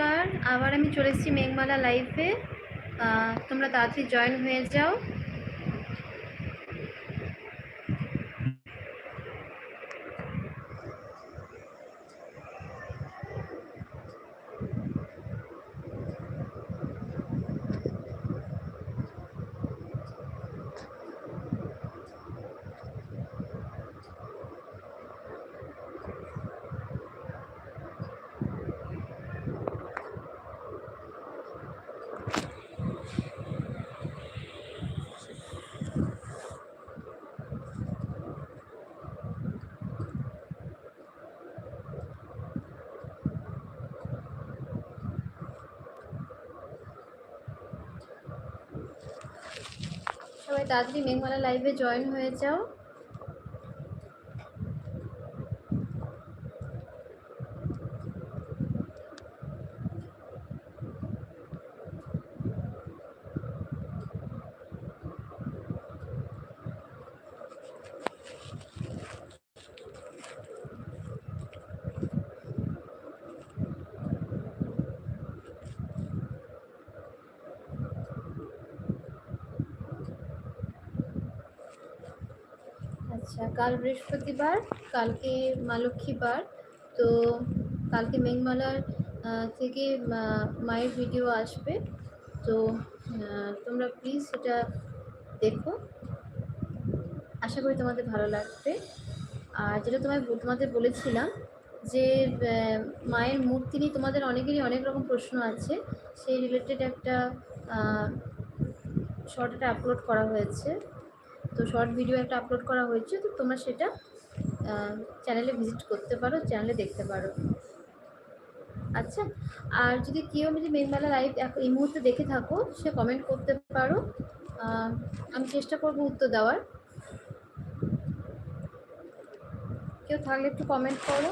নমস্কার। আবার আমি চলে এসেছি মেঘমালা লাইফে তোমরা তাড়াতাড়ি জয়েন হয়ে যাও। সবাই তাড়াতাড়ি মেঘমালা লাইভে জয়েন হয়ে যাও। আচ্ছা কাল বৃহস্পতিবার, কালকে মা লক্ষ্মীবার। তো কালকে মেঘমালার থেকে মায়ের ভিডিও আসবে। তো তোমরা প্লিজ সেটা দেখো। আশা করি তোমাদের ভালো লাগবে। আর যেটা তোমায় তোমাদের বলেছিলাম যে মায়ের মূর্তি নিয়ে তোমাদের অনেকেরই অনেক রকম প্রশ্ন আছে। সেই রিলেটেড একটা শর্ট আপলোড করা হয়েছে। তো শর্ট ভিডিও একটা আপলোড করা হয়েছে, তো তোমরা সেটা চ্যানেলে ভিজিট করতে পারো চ্যানেলে দেখতে পারো। আচ্ছা আর যদি কেউ যদি মেঘমেলা লাইভ এই মুহূর্তে দেখে থাকো, সে কমেন্ট করতে পারো। আমি চেষ্টা করব উত্তর দেওয়ার। কেউ থাকলে একটু কমেন্ট করো।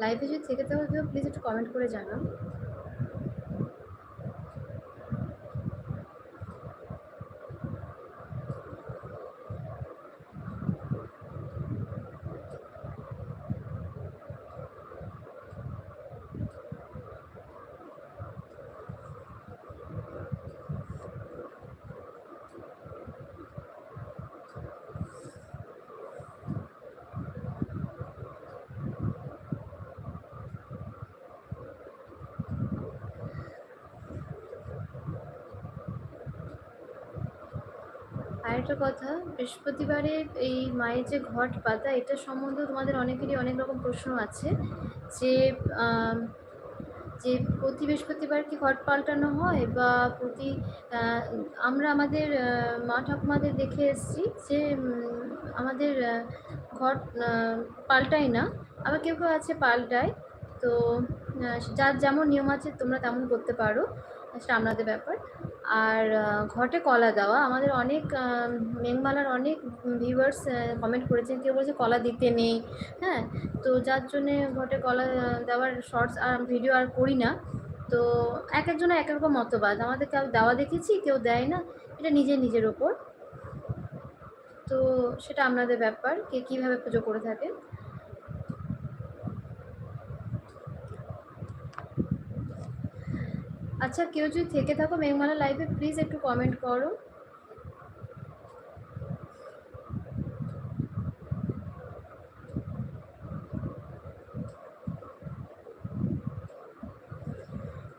লাইভে যদি থেকে থাকো প্লিজ একটু কমেন্ট করে জানাও। আরেকটা কথা, বৃহস্পতিবারে এই মায়ের যে ঘট পাতা, এটা সম্বন্ধে তোমাদের অনেকেরই অনেক রকম প্রশ্ন আছে যে যে প্রতি বৃহস্পতিবার কি ঘট পাল্টানো হয় বা প্রতি আমরা আমাদের মা ঠাকুমাদের দেখে এসেছি যে আমাদের ঘট পাল্টায় না, আবার কেউ কেউ আছে পাল্টায়। তো যার যেমন নিয়ম আছে তোমরা তেমন করতে পারো, সেটা আপনাদের ব্যাপার। আর ঘটে কলা দেওয়া। আমাদের অনেক মেঘমালার অনেক ভিউয়ার্স কমেন্ট করেছেন, কেউ বলছে কলা দিতে নেই। হ্যাঁ তো যার জন্যে ঘটে কলা দেওয়ার শর্টস আর ভিডিও আর করি না। তো এক একজনের এক রকম মতবাদ। আমাদের কেউ দেওয়া দেখেছি, কেউ দেয় না। এটা নিজের নিজের ওপর। তো সেটা আপনাদের ব্যাপার, কে কীভাবে পুজো করে থাকেন আচ্ছা কেউ যদি থেকে থাকো মেঘমালা লাইভে প্লিজ একটু কমেন্ট করো।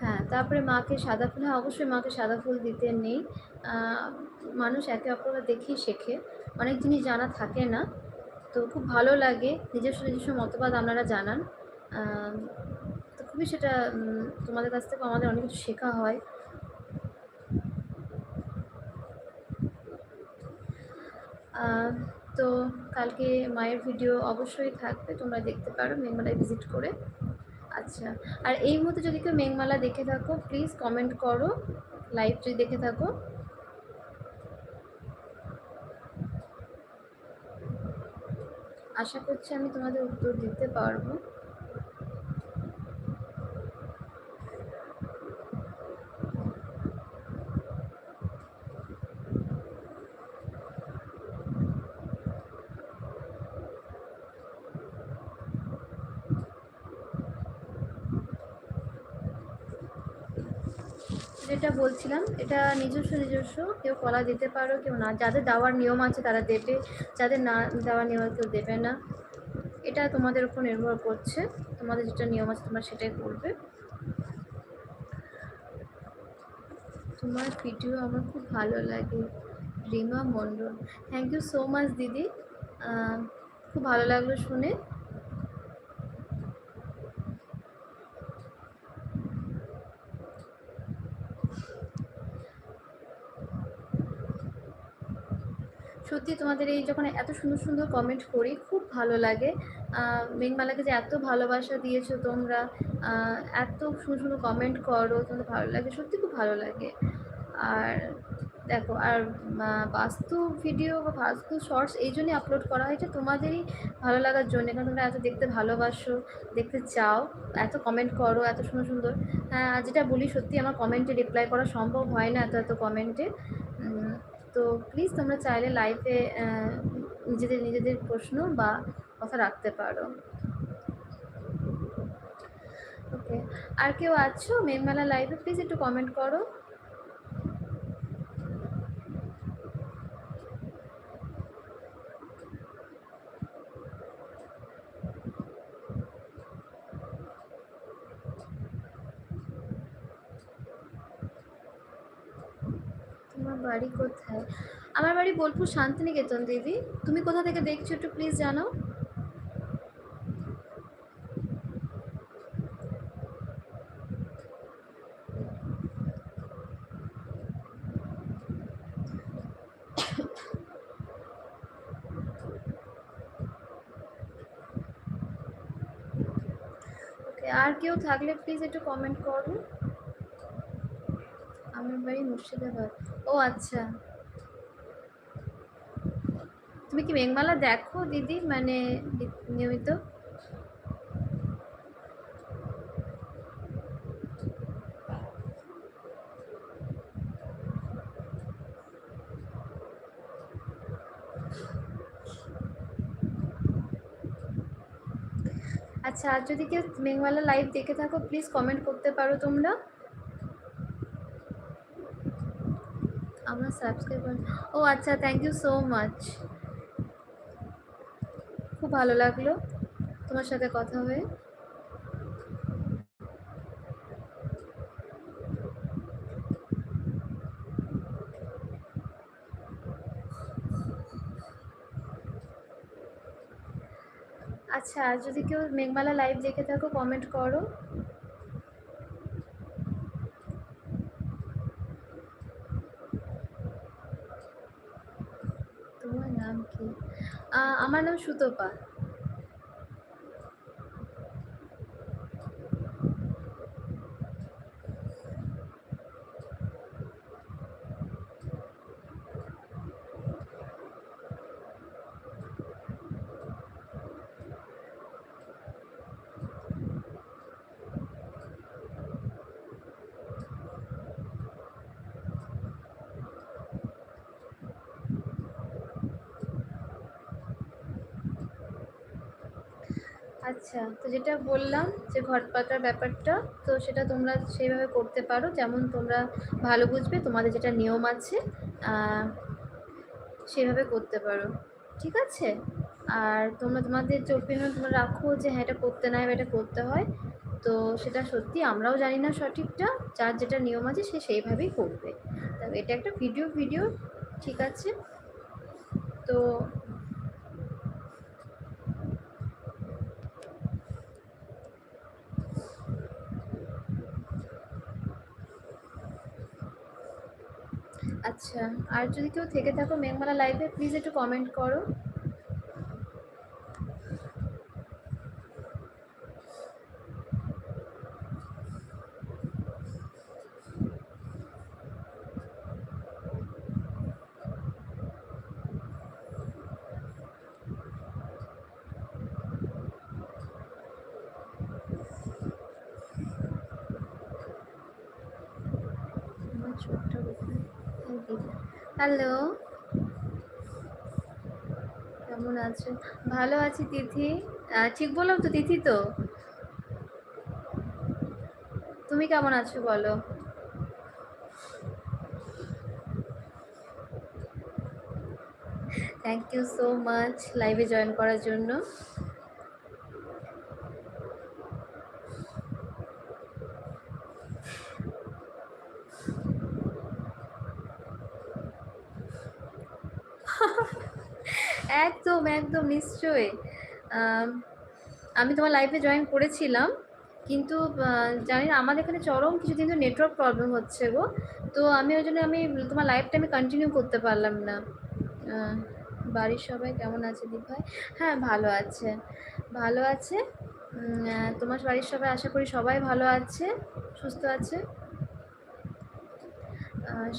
হ্যাঁ তারপরে মাকে সাদা ফুল হ্যাঁ অবশ্যই মাকে সাদা ফুল দিতে নেই। মানুষ একে অপরকে দেখেই শেখে। অনেক জিনিস জানা থাকে না। তো খুব ভালো লাগে। নিজস্ব নিজস্ব মতবাদ আপনারা জানান। খুবই সেটা তোমাদের কাছ থেকে আমাদের অনেক কিছু শেখা হয়। তো কালকে মায়ের ভিডিও অবশ্যই থাকবে, তোমরা দেখতে পারো মেঘমালায় ভিজিট করে। আচ্ছা আর এই মুহূর্তে যদি কেউ মেঘমালা দেখে থাকো প্লিজ কমেন্ট করো লাইভ যদি দেখে থাকো। আশা করছি আমি তোমাদের উত্তর দিতে পারব। যেটা বলছিলাম, এটা নিজস্ব নিজস্ব, কেউ কলা দিতে পারো, কেউ না। যাদের দেওয়ার নিয়ম আছে তারা দেবে, যাদের না দেওয়ার নিয়ম কেউ দেবে না। এটা তোমাদের উপর নির্ভর করছে, তোমাদের যেটা নিয়ম আছে তোমরা সেটাই করবে। তোমার ভিডিও আমার খুব ভালো লাগে, Rima Mondal. Thank you so much দিদি। খুব ভালো লাগল শুনে। সত্যি তোমাদের এই যখন এত সুন্দর সুন্দর কমেন্ট করি, খুব ভালো লাগে। মেঘমালাকে যে এত ভালোবাসা দিয়েছ তোমরা এত সুন্দর সুন্দর কমেন্ট করো, তোমাদের ভালো লাগে, সত্যি খুব ভালো লাগে। আর দেখো, আর বাস্তু ভিডিও বা বাস্তু শর্টস এই জন্যই আপলোড করা হয়েছে তোমাদেরই ভালো লাগার জন্য। কারণ তোমরা এত দেখতে ভালোবাসো, দেখতে চাও, এত কমেন্ট করো, এত সুন্দর সুন্দর। হ্যাঁ যেটা বলি, সত্যি আমার কমেন্টে রিপ্লাই করা সম্ভব হয় না এত এত কমেন্টে তো প্লিজ তোমরা চাইলে লাইফে নিজেদের নিজেদের প্রশ্ন বা কথা রাখতে পারো। ওকে আর কেউ আছো? মেনমেলা লাইভে প্লিজ একটু কমেন্ট করো তোমার বাড়ি কোথায়? আমার বাড়ি বোলপুর শান্তিনিকেতন, দিদি। তুমি কোথা থেকে দেখছ একটু প্লিজ জানাও। আর কেউ থাকলে প্লিজ একটু কমেন্ট করো। আমার বাড়ি মুর্শিদাবাদ। ও আচ্ছা। তুমি কি মেঘমালা দেখো দিদি? মানে নিয়মিত? আচ্ছা আর যদি কেউ মেঘমালা লাইভ দেখে থাকো প্লিজ কমেন্ট করতে পারো তোমরা। আমার সাবস্ক্রাইবার ও আচ্ছা থ্যাংক ইউ সো মাচ খুব ভালো লাগল তোমার সাথে কথা হয়ে। আচ্ছা যদি কেউ মেঘমালা লাইভ দেখে থাকো কমেন্ট করো তোমার নাম কি আহ, আমার নাম সুতপা। আচ্ছা তো যেটা বললাম যে ঘট পাতার ব্যাপারটা, তো সেটা তোমরা সেইভাবে করতে পারো। যেমন তোমরা ভালো বুঝবে, তোমাদের যেটা নিয়ম আছে সেভাবে করতে পারো। ঠিক আছে? আর তোমরা তোমাদের যে ওপিনিয়ন তোমরা রাখো যে হ্যাঁ এটা করতে বা এটা করতে হয়। তো সেটা সত্যি আমরাও জানি না সঠিকটা, যার যেটা নিয়ম আছে সে সেইভাবেই করবে। তবে এটা একটা ভিডিও ভিডিও, ঠিক আছে? তো আচ্ছা আর যদি কেউ থেকে থাকো মেঘমালা লাইভে প্লিজ একটু কমেন্ট করো ছোট্ট হ্যালো কেমন আছো ভালো আছি তিথি। ঠিক বললাম তো তিথি তো? তুমি কেমন আছো বলো? থ্যাংক ইউ সো মাচ লাইভে জয়েন করার জন্য। নিশ্চয়ই। আমি তোমার লাইফে জয়েন করেছিলাম, কিন্তু জানি না, আমাদের এখানে চরম কিছুদিন তো নেটওয়ার্ক প্রবলেম হচ্ছে গো। তো আমি ওই জন্য আমি, তোমার লাইফটা আমি কন্টিনিউ করতে পারলাম না। বাড়ির সবাই কেমন আছে দীপ ভাই? হ্যাঁ ভালো আছে। ভালো আছে। তোমার বাড়ির সবাই, আশা করি সবাই ভালো আছে, সুস্থ আছে।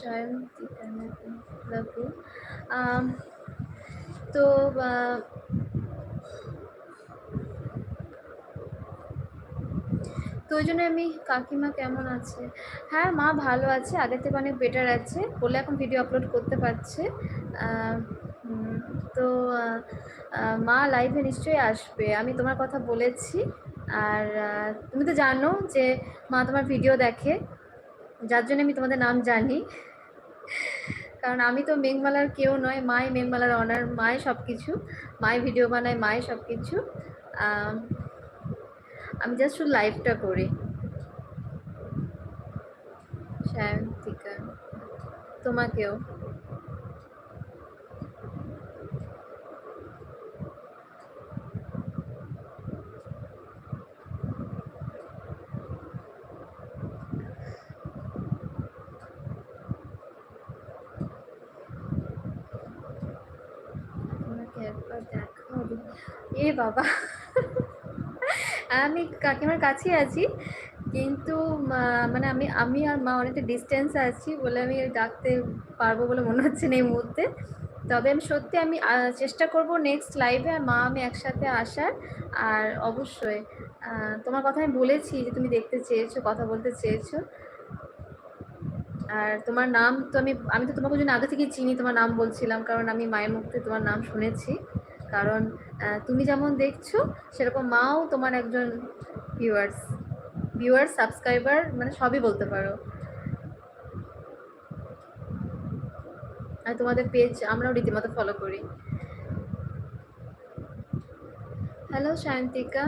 স্বয়ং তো তো ওই জন্য আমি, কাকিমা কেমন আছে? হ্যাঁ মা ভালো আছে, আগের থেকে অনেক বেটার আছে বলে এখন ভিডিও আপলোড করতে পারছে। তো মা লাইভে নিশ্চয়ই আসবে, আমি তোমার কথা বলেছি। আর তুমি তো জানো যে মা তোমার ভিডিও দেখে, যার জন্য আমি তোমাদের নাম জানি। কারণ আমি তো মেঘমালার কেউ নয়, মাই মেঘমালার অনার মাই সব কিছু মাই ভিডিও বানায়, মাই সব কিছু আমি জাস্ট শুধু লাইভটা করি। তোমাকেও। এ বাবা। আমি কাকিমার কাছেই আছি, কিন্তু মানে আমি আমি আর মা অনেকটা ডিস্টেন্স আছি বলে আমি ডাকতে পারব বলে মনে হচ্ছে না এই মুহূর্তে। তবে আমি সত্যি আমি চেষ্টা করব নেক্সট লাইভে মা, আমি একসাথে আসার। আর অবশ্যই তোমার কথা আমি বলেছি যে তুমি দেখতে চেয়েছো, কথা বলতে চেয়েছো। আর তোমার নাম তো আমি আমি তো তোমাকে জন্য আগে থেকেই চিনি, তোমার নাম বলছিলাম, কারণ আমি মায়ের মুখতে তোমার নাম শুনেছি। কারণ তুমি যেমন দেখছ, সেরকম মাও তোমার একজন ভিউয়ার্স ভিউয়ার সাবস্ক্রাইবার মানে সবই বলতে পারো। আর তোমাদের পেজ আমরাও রীতিমতো ফলো করি। হ্যালো সায়ন্তিকা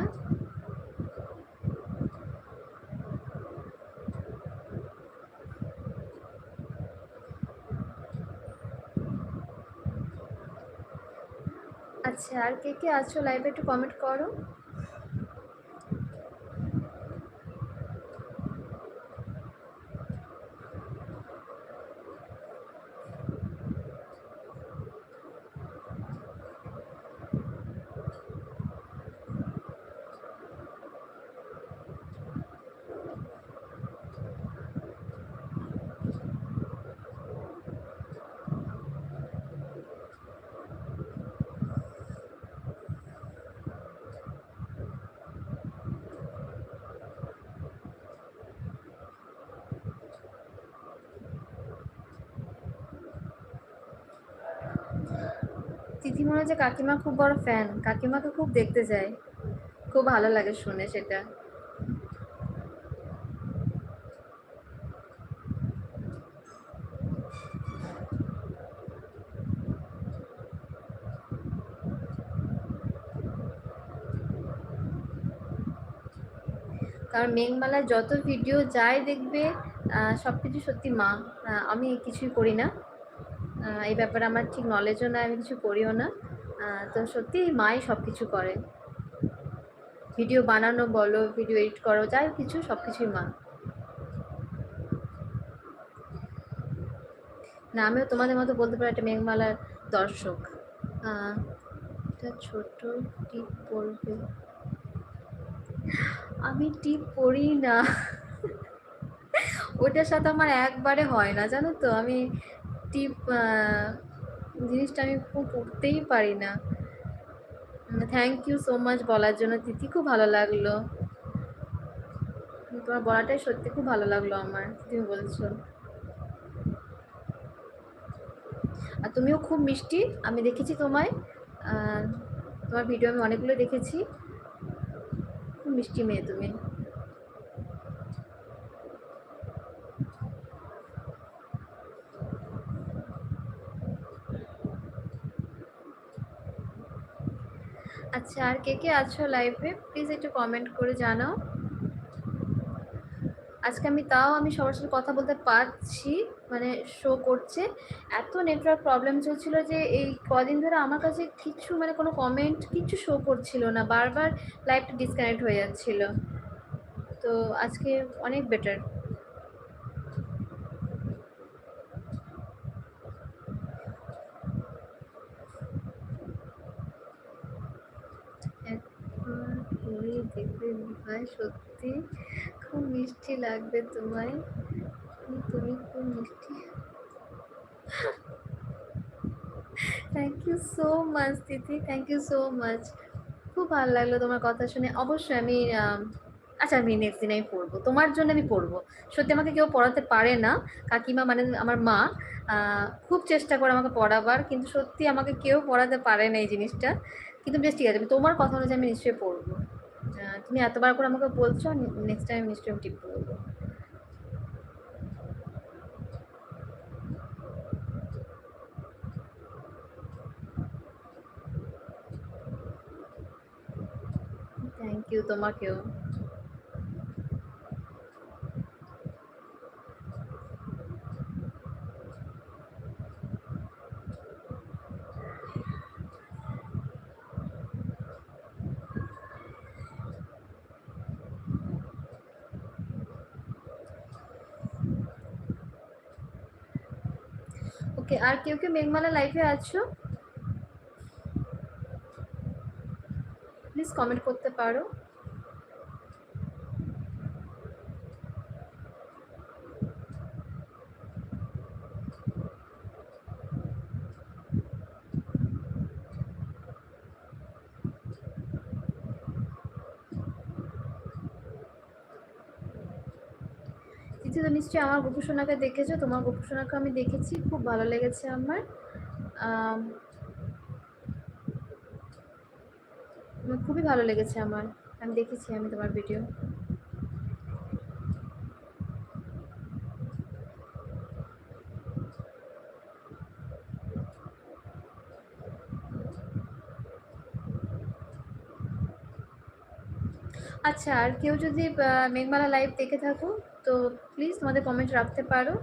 আচ্ছা আর কে কে আছো লাইভে একটু কমেন্ট করো। তিথি মনে হচ্ছে কাকিমা খুব বড় ফ্যান কাকিমাকে খুব দেখতে যায় খুব ভালো লাগে শুনে সেটা। কারণ মেঘমালার যত ভিডিও যাই দেখবে সব কিছু সত্যি মা। আমি কিছুই করি না। এই ব্যাপারে আমার ঠিক নলেজও না আমি কিছু করিও না। তো সত্যি মাই সব কিছু করে। ভিডিও বানানো বলো ভিডিও এডিট করো, যাই কিছু সব কিছুই মা। না, আমিও তোমাদের মতো বলতে পারি একটা মেঘমালার দর্শক। ছোট টিপ পড়বে। আমি টিপ পড়ি না। ওটার সাথে আমার একবারে হয় না, জানো তো? আমি একটি জিনিসটা আমি খুব করতেই পারি না। থ্যাংক ইউ সো মাচ বলার জন্য। তিথি খুব ভালো লাগল। তোমার বলাটাই সত্যি খুব ভালো লাগল আমার, তুমি বলছো। আর তুমিও খুব মিষ্টি। আমি দেখেছি তোমায় তোমার ভিডিও আমি অনেকগুলো দেখেছি। খুব মিষ্টি মেয়ে তুমি। আচ্ছা আর কে কে আছো লাইভে প্লিজ একটু কমেন্ট করে জানাও। আজকে আমি তাও আমি সবার সাথে কথা বলতে পারছি মানে শো করছে। এত নেটওয়ার্ক প্রবলেম চলছিল যে এই কদিন ধরে আমার কাছে কিছু মানে কোনো কমেন্ট কিছু শো করছিল না। বারবার লাইভটা ডিসকানেক্ট হয়ে যাচ্ছিল। তো আজকে অনেক বেটার দেখবে ভাই সত্যি। খুব মিষ্টি লাগবে তোমায়। তুমি খুব মিষ্টি। থ্যাংক ইউ সো মাচ দিদি থ্যাংক ইউ সো মাচ খুব ভালো লাগল তোমার কথা শুনে। অবশ্যই আমি আচ্ছা আমি নেক্সট দিন আমি পড়ব। তোমার জন্য আমি পড়ব। সত্যি আমাকে কেউ পড়াতে পারে না। কাকিমা মানে আমার মা খুব চেষ্টা করে আমাকে পড়াবার, কিন্তু সত্যি আমাকে কেউ পড়াতে পারে না এই জিনিসটা। কিন্তু বেশ ঠিক আছে, তোমার কথা অনুযায়ী আমি নিশ্চয়ই পড়ব। তুমি এতবার করে আমাকে বলছো নেক্সট টাইম নিশ্চয়ই আমি টিপ করব থ্যাংক ইউ তোমাকেও ওকে আর কেউ কেউ মেঘমালা লাইফে আছো? প্লিজ কমেন্ট করতে পারো। দিদি তো নিশ্চয়ই আমার গোপুসোনাকে দেখেছ। তোমার গোপুসোনাকে আমি দেখেছি, খুব ভালো লেগেছে আমার। খুবই ভালো লেগেছে আমার। আমি দেখেছি আমি তোমার ভিডিও আচ্ছা আর কেউ যদি মেঘমালা লাইভ দেখে থাকো। তো প্লিজ তোমাদের কমেন্ট রাখতে পারো।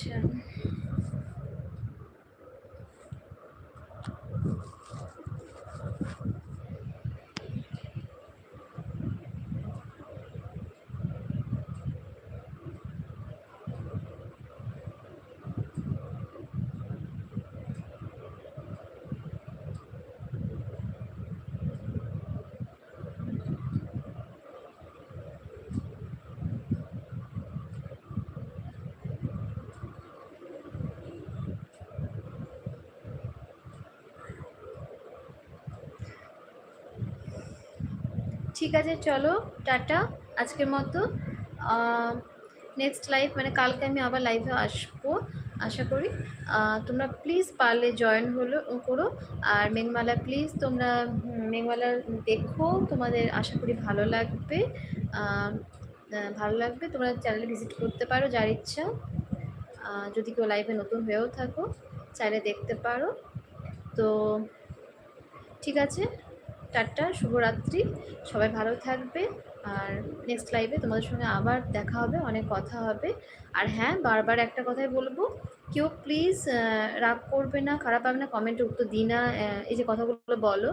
আচ্ছা ঠিক আছে, চলো, টাটা, আজকের মতো। নেক্সট লাইভ মানে কালকে আমি আবার লাইভে আসব, আশা করি। তোমরা প্লিজ পারলে জয়েন হলো, করো। আর মেঘমালা প্লিজ তোমরা মেঘমালা দেখো, তোমাদের আশা করি ভালো লাগবে। ভালো লাগবে, তোমরা চ্যানেলে ভিজিট করতে পারো, যার ইচ্ছা। যদি কেউ লাইভে নতুন হয়েও থাকো, চাইলে দেখতে পারো। তো, ঠিক আছে? টাটা শুভরাত্রি, সবাই ভালো থাকবে। আর নেক্সট লাইভে তোমাদের সঙ্গে আবার দেখা হবে, অনেক কথা হবে। আর হ্যাঁ বারবার একটা কথাই বলব, কেউ প্লিজ রাগ করবে না, খারাপ হবে না কমেন্টে উত্তর দিই না এই যে কথাগুলো বলো,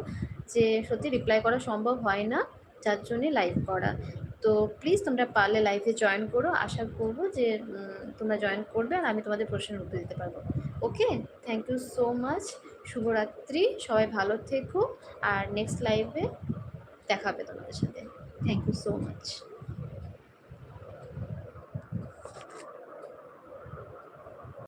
যে সত্যি রিপ্লাই করা সম্ভব হয় না, যার জন্যে লাইভ করা। তো প্লিজ তোমরা পারলে লাইভে জয়েন করো। আশা করব যে তোমরা জয়েন করবে আর আমি তোমাদের প্রশ্নের উত্তর দিতে পারব। Okay thank you so much শুভরাত্রি সবাই ভালো থেকো। আর নেক্সট লাইভে দেখাবে তোমাদের সাথে। Thank you so much